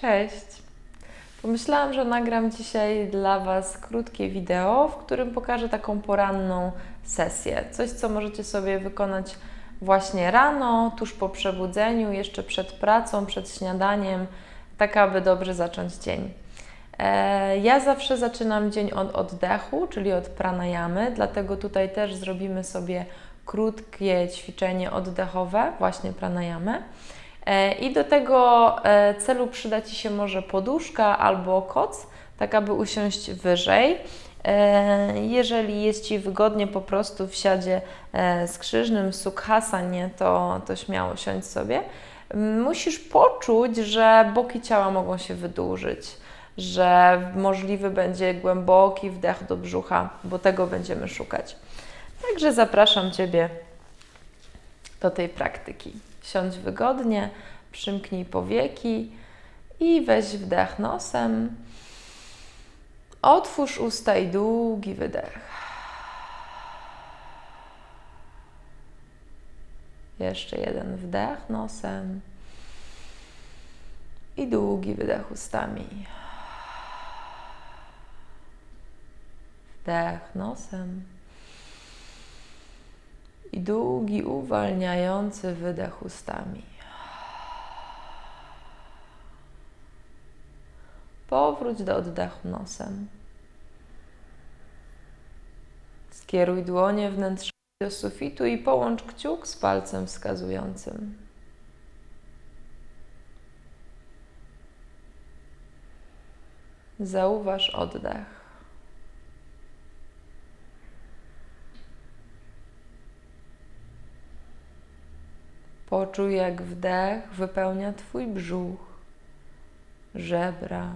Cześć! Pomyślałam, że nagram dzisiaj dla Was krótkie wideo, w którym pokażę taką poranną sesję. Coś, co możecie sobie wykonać właśnie rano, tuż po przebudzeniu, jeszcze przed pracą, przed śniadaniem, tak aby dobrze zacząć dzień. E, Ja zawsze zaczynam dzień od oddechu, czyli od pranayamy, dlatego tutaj też zrobimy sobie krótkie ćwiczenie oddechowe, właśnie pranayamy. E, I do tego e, celu przyda Ci się może poduszka albo koc, tak aby usiąść wyżej. E, Jeżeli jest Ci wygodnie po prostu w siadzie skrzyżnym, sukhasanie, to, to śmiało siądź sobie. Musisz poczuć, że boki ciała mogą się wydłużyć, że możliwy będzie głęboki wdech do brzucha, bo tego będziemy szukać. Także zapraszam Ciebie do tej praktyki. Siądź wygodnie, przymknij powieki i weź wdech nosem. Otwórz usta i długi wydech. Jeszcze jeden wdech nosem i długi wydech ustami. Wdech nosem i długi, uwalniający wydech ustami. Powróć do oddechu nosem. Skieruj dłonie wnętrznie do sufitu i połącz kciuk z palcem wskazującym. Zauważ oddech. Poczuj, jak wdech wypełnia Twój brzuch, żebra,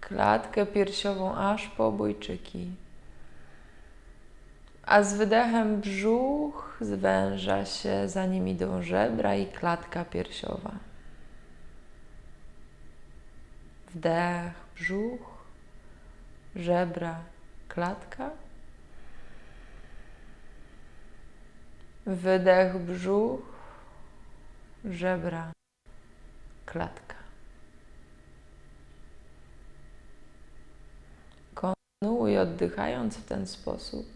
klatkę piersiową aż po obojczyki. A z wydechem brzuch zwęża się, za nim idą żebra i klatka piersiowa. Wdech, brzuch, żebra, klatka. Wydech, brzuch, żebra, klatka. Kontynuuj oddychając w ten sposób.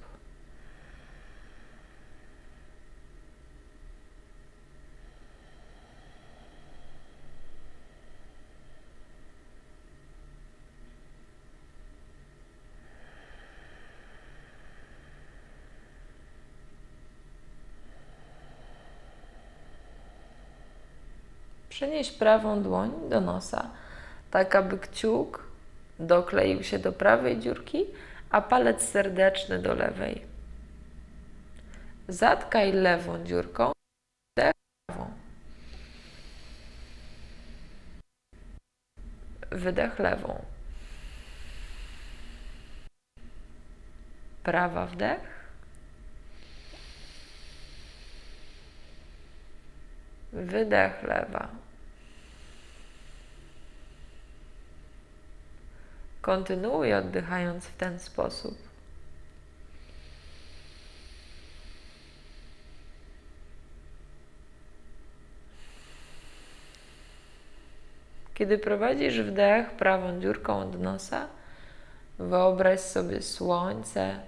Przenieś prawą dłoń do nosa, tak aby kciuk dokleił się do prawej dziurki, a palec serdeczny do lewej. Zatkaj lewą dziurką, wdech prawą. Wydech lewą. Prawa wdech. Wydech lewa. Kontynuuj oddychając w ten sposób. Kiedy prowadzisz wdech prawą dziurką od nosa, wyobraź sobie słońce,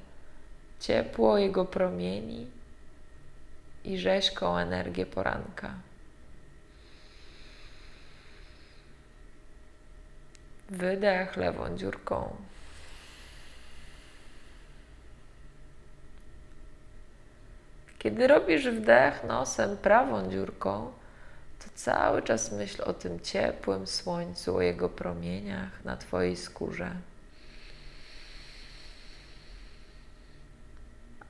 ciepło jego promieni i rzeźką energię poranka. Wydech lewą dziurką. Kiedy robisz wdech nosem prawą dziurką, to cały czas myśl o tym ciepłym słońcu, o jego promieniach na Twojej skórze.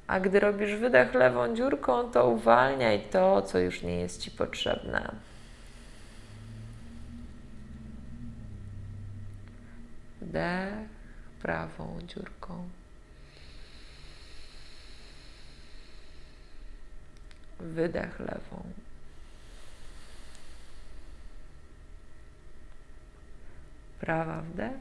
A gdy robisz wydech lewą dziurką, to uwalniaj to, co już nie jest Ci potrzebne. Wdech prawą dziurką. Wydech lewą. Prawa wdech.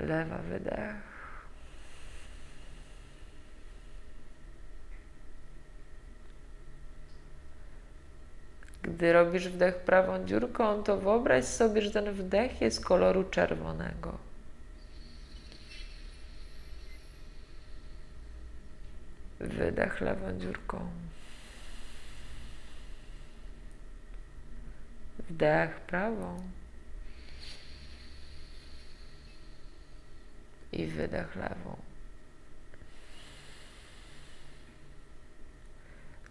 Lewa wydech. Gdy robisz wdech prawą dziurką, to wyobraź sobie, że ten wdech jest koloru czerwonego. Wydech lewą dziurką. Wdech prawą. I wydech lewą.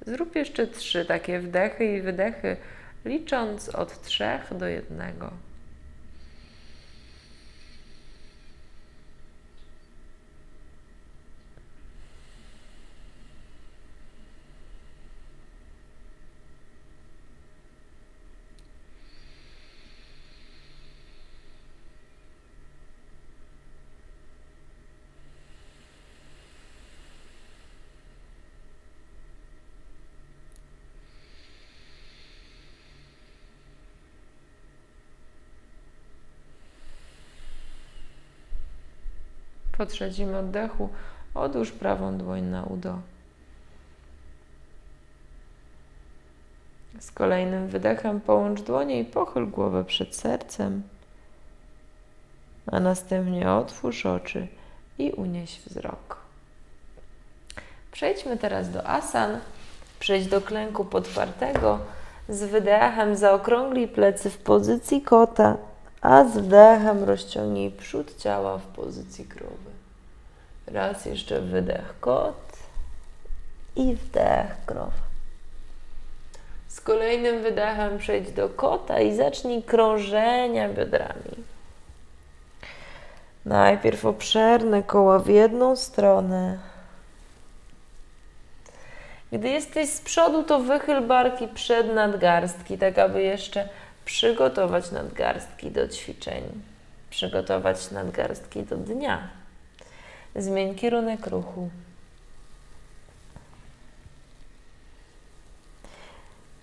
Zrób jeszcze trzy takie wdechy i wydechy, licząc od trzech do jednego. Po trzecim oddechu odłóż prawą dłoń na udo. Z kolejnym wydechem połącz dłonie i pochyl głowę przed sercem, a następnie otwórz oczy i unieś wzrok. Przejdźmy teraz do asan. Przejdź do klęku potwartego. Z wydechem zaokrąglij plecy w pozycji kota, a z wdechem rozciągnij przód ciała w pozycji krowy. Raz jeszcze wydech kot i wdech krowa. Z kolejnym wydechem przejdź do kota i zacznij krążenia biodrami. Najpierw obszerne koła w jedną stronę. Gdy jesteś z przodu, to wychyl barki przed nadgarstki, tak aby jeszcze przygotować nadgarstki do ćwiczeń, przygotować nadgarstki do dnia. Zmień kierunek ruchu.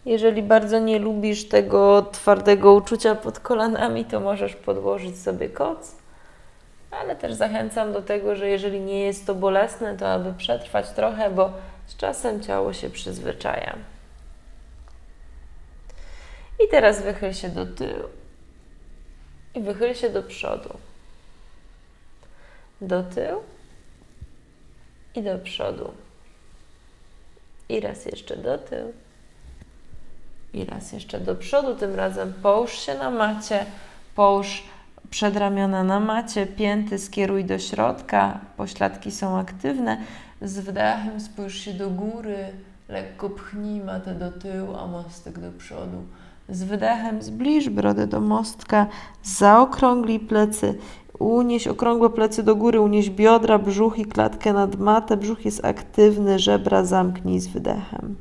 Jeżeli bardzo nie lubisz tego twardego uczucia pod kolanami, to możesz podłożyć sobie koc, ale też zachęcam do tego, że jeżeli nie jest to bolesne, to aby przetrwać trochę, bo z czasem ciało się przyzwyczaja. I teraz wychyl się do tyłu i wychyl się do przodu. Do tyłu i do przodu. I raz jeszcze do tyłu. I raz jeszcze do przodu. Tym razem połóż się na macie. Połóż przedramiona na macie. Pięty skieruj do środka. Pośladki są aktywne. Z wdechem spójrz się do góry. Lekko pchnij matę do tyłu, a mostek do przodu. Z wydechem zbliż brodę do mostka. Zaokrąglij plecy. Unieś okrągłe plecy do góry, unieś biodra, brzuch i klatkę nad matę. Brzuch jest aktywny, żebra zamknij z wydechem.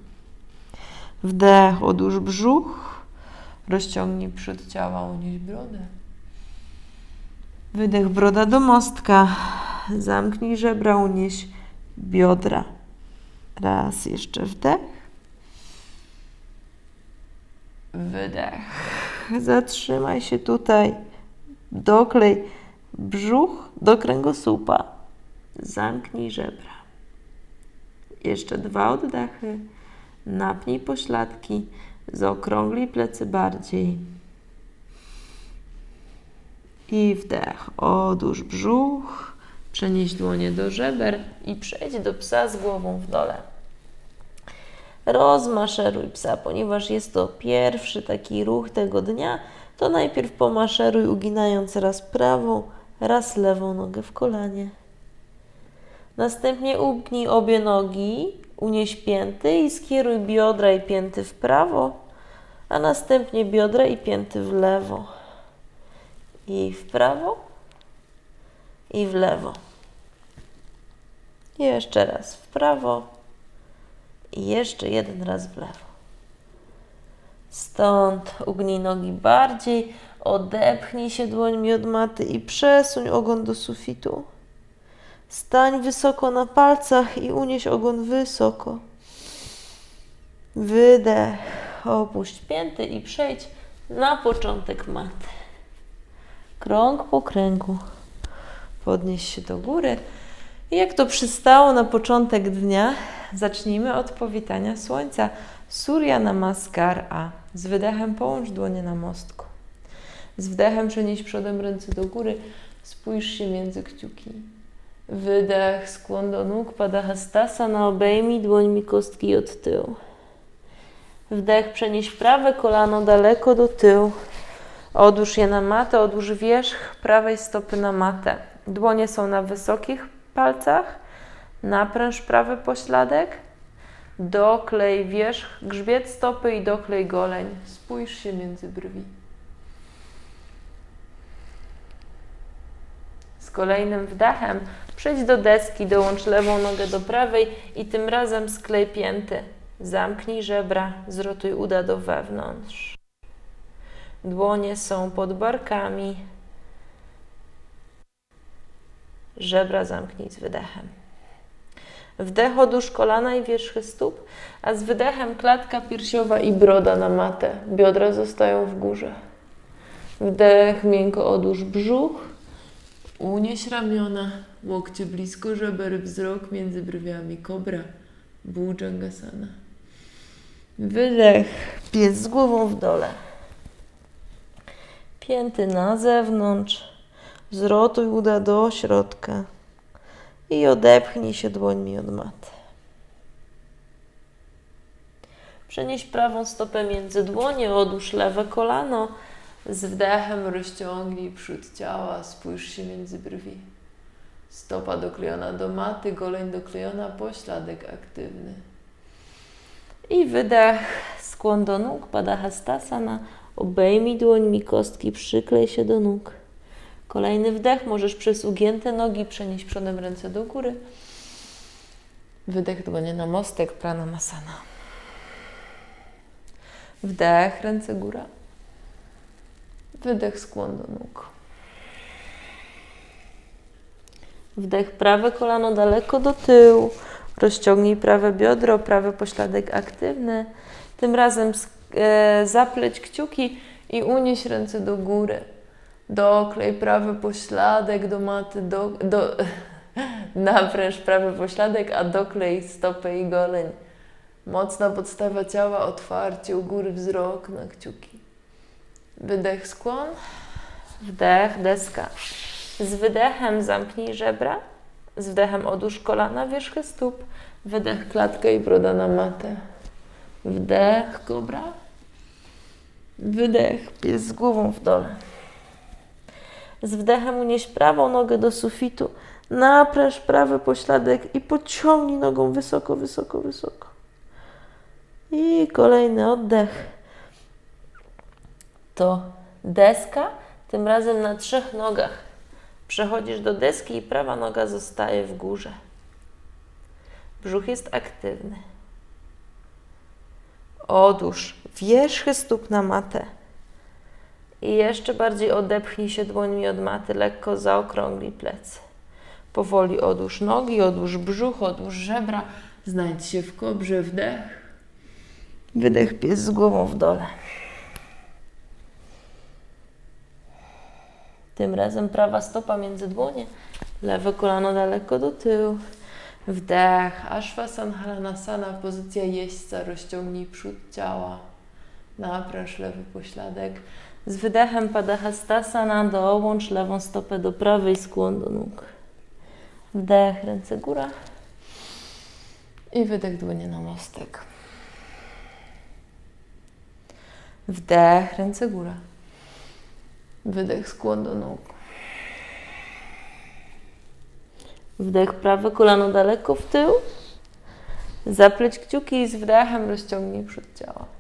Wdech, odłóż brzuch, rozciągnij przód ciała, unieś brodę. Wydech, broda do mostka. Zamknij żebra, unieś biodra. Raz, jeszcze wdech. Wydech. Zatrzymaj się tutaj. Doklej brzuch do kręgosłupa. Zamknij żebra. Jeszcze dwa oddechy. Napnij pośladki. Zaokrąglij plecy bardziej. I wdech. Odłóż brzuch. Przenieś dłonie do żeber i przejdź do psa z głową w dole. Rozmaszeruj psa, ponieważ jest to pierwszy taki ruch tego dnia. To najpierw pomaszeruj, uginając raz prawą, raz lewą nogę w kolanie. Następnie upnij obie nogi, unieś pięty i skieruj biodra i pięty w prawo, a następnie biodra i pięty w lewo. I w prawo, i w lewo. Jeszcze raz w prawo i jeszcze jeden raz w lewo. Stąd ugnij nogi bardziej, odepchnij się dłońmi od maty i przesuń ogon do sufitu. Stań wysoko na palcach i unieś ogon wysoko. Wydech, opuść pięty i przejdź na początek maty. Krąg po kręgu. Podnieś się do góry. I jak to przystało na początek dnia, zacznijmy od powitania słońca. Surya Namaskar A. Z wydechem połącz dłonie na mostku. Z wdechem przenieś przodem ręce do góry. Spójrz się między kciuki. Wydech, skłon do nóg, pada hastasana, obejmij dłońmi kostki od tyłu. Wdech, przenieś prawe kolano daleko do tyłu. Odłóż je na matę, odłóż wierzch prawej stopy na matę. Dłonie są na wysokich palcach. Napręż prawy pośladek. Doklej wierzch, grzbiet stopy i doklej goleń. Spójrz się między brwi. Z kolejnym wdechem przejdź do deski, dołącz lewą nogę do prawej i tym razem sklej pięty. Zamknij żebra, zrotuj uda do wewnątrz. Dłonie są pod barkami. Żebra zamknij z wydechem. Wdech odłóż kolana i wierzchy stóp, a z wydechem klatka piersiowa i broda na matę. Biodra zostają w górze. Wdech, miękko odłóż brzuch. Unieś ramiona, łokcie blisko żeber, wzrok między brwiami. Kobra, Bhujangasana. Wydech, pies z głową w dole. Pięty na zewnątrz. Zrotuj uda do środka i odepchnij się dłońmi od maty. Przenieś prawą stopę między dłonie, odłóż lewe kolano. Z wdechem rozciągnij przód ciała, spójrz się między brwi. Stopa doklejona do maty, goleń doklejona, pośladek aktywny. I wydech, skłon do nóg, pada hastasana. Obejmij dłońmi kostki, przyklej się do nóg. Kolejny wdech, możesz przez ugięte nogi przenieść przodem ręce do góry. Wydech, dłonie na mostek, pranamasana. Wdech, ręce góra. Wydech, skłon do nóg. Wdech, prawe kolano daleko do tyłu. Rozciągnij prawe biodro, prawy pośladek aktywny. Tym razem e, zapleć kciuki i unieś ręce do góry. Doklej prawy pośladek do maty, do, do, napręż prawy pośladek, a doklej stopę i goleń. Mocna podstawa ciała, otwarcie u góry wzrok na kciuki. Wydech, skłon. Wdech, deska. Z wydechem zamknij żebra. Z wdechem odłóż kolana, wierzchy stóp. Wydech, klatkę i broda na matę. Wdech, kobra. Wydech, pies z głową w dole. Z wdechem unieś prawą nogę do sufitu. Napręż prawy pośladek i pociągnij nogą wysoko, wysoko, wysoko. I kolejny oddech. To deska, tym razem na trzech nogach. Przechodzisz do deski i prawa noga zostaje w górze. Brzuch jest aktywny. Odłóż wierzchy stóp na matę. I jeszcze bardziej odepchnij się dłońmi od maty, lekko zaokrąglij plecy. Powoli odłóż nogi, odłóż brzuch, odłóż żebra. Znajdź się w kobrze, wdech. Wydech, pies z głową w dole. Tym razem prawa stopa między dłonie, lewe kolano daleko do tyłu. Wdech, Ashwasanharanasana, pozycja jeźdźca, rozciągnij przód ciała. Napręż lewy pośladek. Z wydechem Padahastasana dołącz lewą stopę do prawej, skłon do nóg. Wdech, ręce góra. I wydech, dłonie na mostek. Wdech, ręce góra. Wydech, skłon do nóg. Wdech, prawe kolano daleko w tył. Zapleć kciuki i z wdechem rozciągnij przód ciała.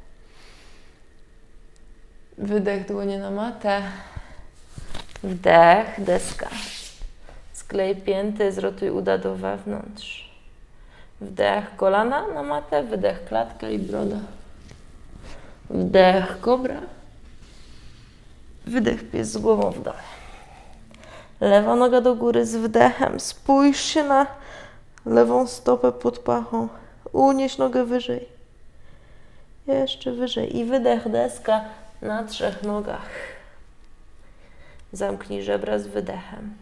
Wydech, dłonie na matę. Wdech, deska. Sklej pięty, zrotuj uda do wewnątrz. Wdech, kolana na matę, wydech, klatka i broda. Wdech, kobra. Wydech, pies z głową w dole. Lewa noga do góry z wdechem. Spójrz się na lewą stopę pod pachą. Unieś nogę wyżej. Jeszcze wyżej. I wydech, deska na trzech nogach. Zamknij żebra z wydechem.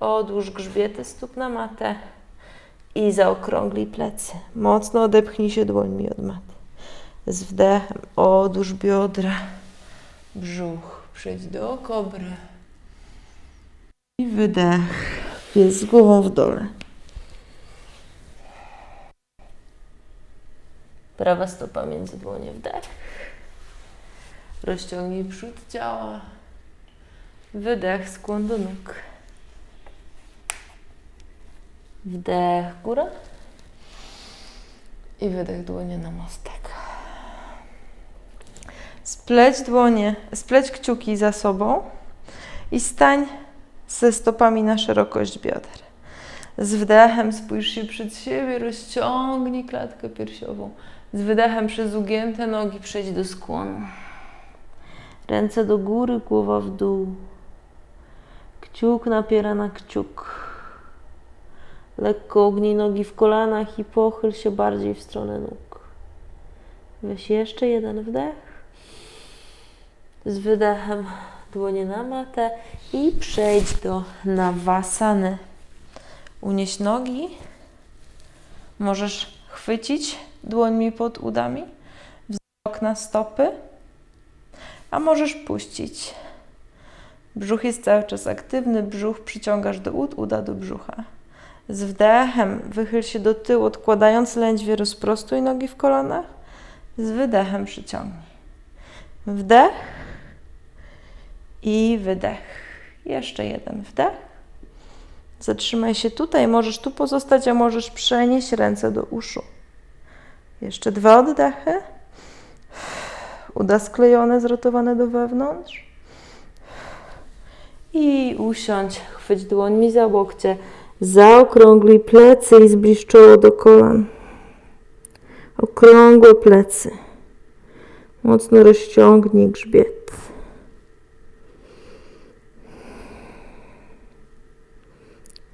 Odłóż grzbiety stóp na matę i zaokrąglij plecy. Mocno odepchnij się dłońmi od maty. Z wdechem odłóż biodra, brzuch, przejdź do kobry. I wydech. Jest z głową w dole. Prawa stopa między dłonie, wdech. Rozciągnij przód ciała. Wydech, skłon do nóg. Wdech, góra. I wydech, dłonie na mostek. Spleć dłonie, spleć kciuki za sobą i stań ze stopami na szerokość bioder. Z wdechem spójrz się przed siebie, rozciągnij klatkę piersiową. Z wydechem przez ugięte nogi przejdź do skłonu. Ręce do góry, głowa w dół. Kciuk napiera na kciuk. Lekko ognij nogi w kolanach i pochyl się bardziej w stronę nóg. Weź jeszcze jeden wdech. Z wydechem dłonie na matę i przejdź do nawasany. Unieś nogi. Możesz chwycić dłońmi pod udami, wzrok na stopy, a możesz puścić. Brzuch jest cały czas aktywny, brzuch przyciągasz do ud, uda do brzucha. Z wdechem wychyl się do tyłu, odkładając lędźwie, rozprostuj nogi w kolanach. Z wydechem przyciągnij. Wdech i wydech. Jeszcze jeden wdech. Zatrzymaj się tutaj, możesz tu pozostać, a możesz przenieść ręce do uszu. Jeszcze dwa oddechy. Uda sklejone, zrotowane do wewnątrz. I usiądź, chwyć dłońmi za łokcie, zaokrągluj plecy i zbliż czoło do kolan. Okrągłe plecy. Mocno rozciągnij grzbiet.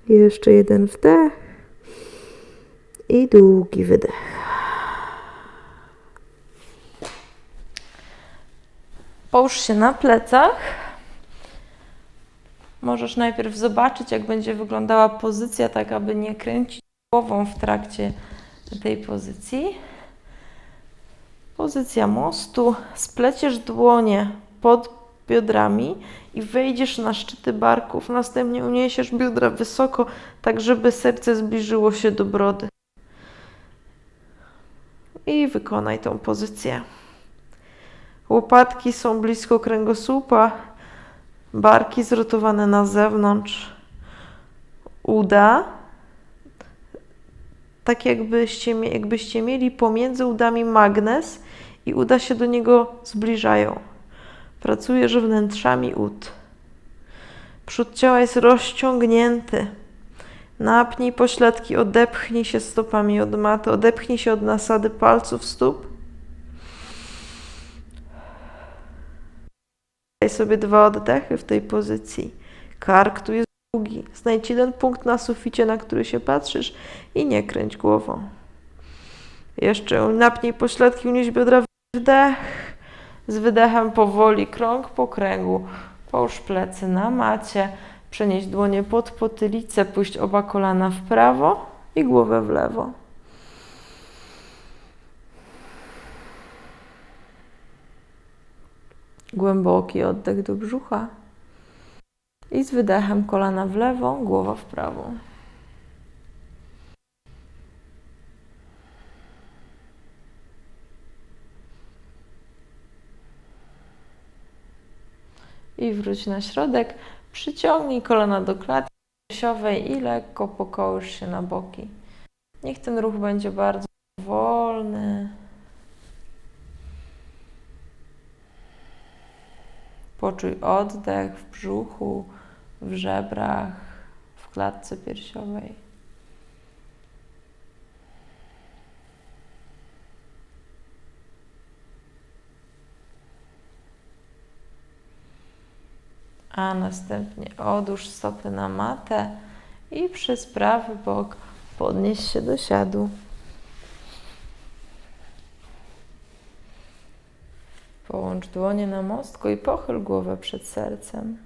Jeszcze jeden wdech i długi wydech. Połóż się na plecach. Możesz najpierw zobaczyć, jak będzie wyglądała pozycja, tak aby nie kręcić głową w trakcie tej pozycji. Pozycja mostu. Spleciesz dłonie pod biodrami i wejdziesz na szczyty barków. Następnie uniesiesz biodra wysoko, tak żeby serce zbliżyło się do brody. I wykonaj tą pozycję. Łopatki są blisko kręgosłupa, barki zrotowane na zewnątrz, uda, tak jakbyście, jakbyście mieli pomiędzy udami magnes i uda się do niego zbliżają. Pracujesz wnętrzami ud. Przód ciała jest rozciągnięty. Napnij pośladki, odepchnij się stopami od maty, odepchnij się od nasady palców stóp. Daj sobie dwa oddechy w tej pozycji. Kark tu jest długi. Znajdź jeden punkt na suficie, na który się patrzysz i nie kręć głową. Jeszcze napnij pośladki, unieś biodra, wdech. Z wydechem powoli, krąg po kręgu. Połóż plecy na macie. Przenieś dłonie pod potylicę, puść oba kolana w prawo i głowę w lewo. Głęboki oddech do brzucha. I z wydechem kolana w lewo, głowa w prawo. I wróć na środek. Przyciągnij kolana do klatki piersiowej i lekko pokołysz się na boki. Niech ten ruch będzie bardzo wolny. Poczuj oddech w brzuchu, w żebrach, w klatce piersiowej. A następnie odłóż stopy na matę i przez prawy bok podnieś się do siadu. Połącz dłonie na mostku i pochyl głowę przed sercem.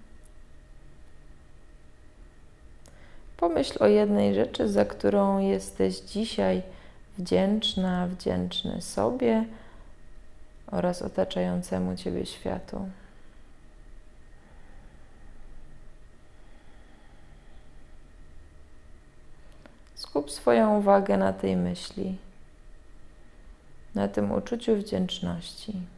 Pomyśl o jednej rzeczy, za którą jesteś dzisiaj wdzięczna, wdzięczny sobie oraz otaczającemu Ciebie światu. Skup swoją uwagę na tej myśli, na tym uczuciu wdzięczności.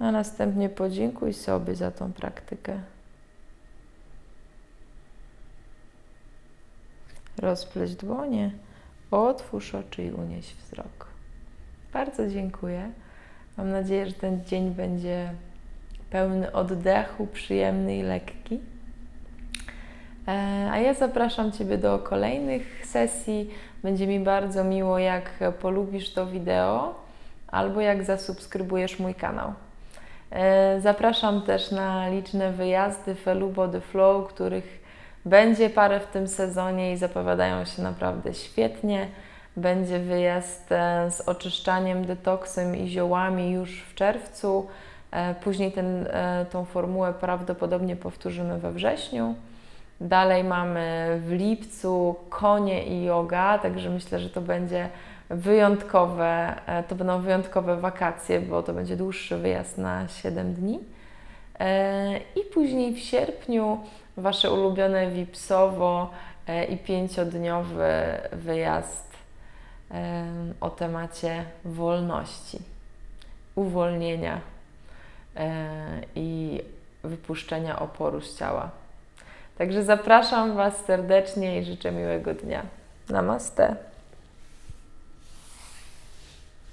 A następnie podziękuj sobie za tą praktykę. Rozpleć dłonie, otwórz oczy i unieś wzrok. Bardzo dziękuję. Mam nadzieję, że ten dzień będzie pełny oddechu, przyjemny i lekki. E, A ja zapraszam Ciebie do kolejnych sesji. Będzie mi bardzo miło, jak polubisz to wideo albo jak zasubskrybujesz mój kanał. E, Zapraszam też na liczne wyjazdy Felu Body Flow, których będzie parę w tym sezonie i zapowiadają się naprawdę świetnie. Będzie wyjazd e, z oczyszczaniem, detoksem i ziołami już w czerwcu. E, Później ten, tą formułę prawdopodobnie powtórzymy we wrześniu. Dalej mamy w lipcu konie i yoga, także myślę, że to będzie wyjątkowe, e, to będą wyjątkowe wakacje, bo to będzie dłuższy wyjazd na 7 dni. E, I później w sierpniu Wasze ulubione Wipsowo e, i pięciodniowy wyjazd o temacie wolności, uwolnienia i wypuszczenia oporu z ciała. Także zapraszam Was serdecznie i życzę miłego dnia. Namaste.